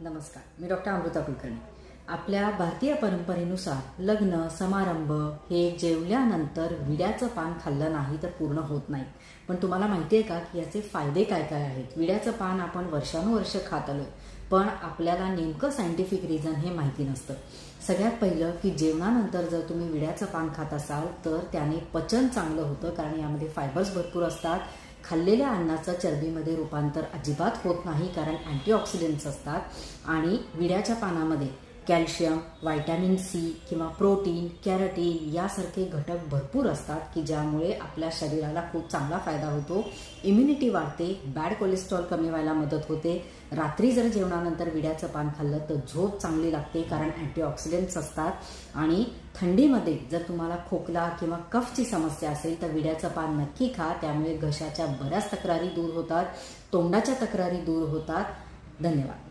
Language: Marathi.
नमस्कार मी डॉक्टर अमृता कुलकर्णी. आपल्या भारतीय परंपरेनुसार लग्न समारंभ हे जेवल्यानंतर विड्याचं पान खाल्लं नाही तर पूर्ण होत नाही. पण तुम्हाला माहिती आहे का की याचे फायदे काय काय आहेत? विड्याचं पान आपण वर्षानुवर्ष खात आलो पण आपल्याला नेमकं सायंटिफिक रिझन हे माहिती नसतं. सगळ्यात पहिलं की जेवणानंतर जर तुम्ही विड्याचं पान खात असाल तर त्याने पचन चांगलं होतं कारण यामध्ये फायबर्स भरपूर असतात. खाल्लेल्या अन्नाचं चरबीमध्ये रूपांतर अजिबात होत नाही कारण अँटीऑक्सिडंट्स असतात आणि विड्याच्या पानामध्ये कॅल्शियम व्हायटॅमिन सी किंवा प्रोटीन कॅरटीन यासारखे घटक भरपूर असतात की ज्यामुळे आपल्या शरीराला खूप चांगला फायदा होतो. इम्युनिटी वाढते बॅड कोलेस्ट्रॉल कमी व्हायला मदत होते. रात्री जर जेवणानंतर विड्याचं पान खाल्लं तर झोप चांगली लागते कारण अँटीऑक्सिडंट्स असतात. आणि थंडीमध्ये जर तुम्हाला खोकला किंवा कफची समस्या असेल तर विड्याचं पान नक्की खा. त्यामुळे घशाच्या बऱ्याच तक्रारी दूर होतात. तोंडाच्या तक्रारी दूर होतात. धन्यवाद.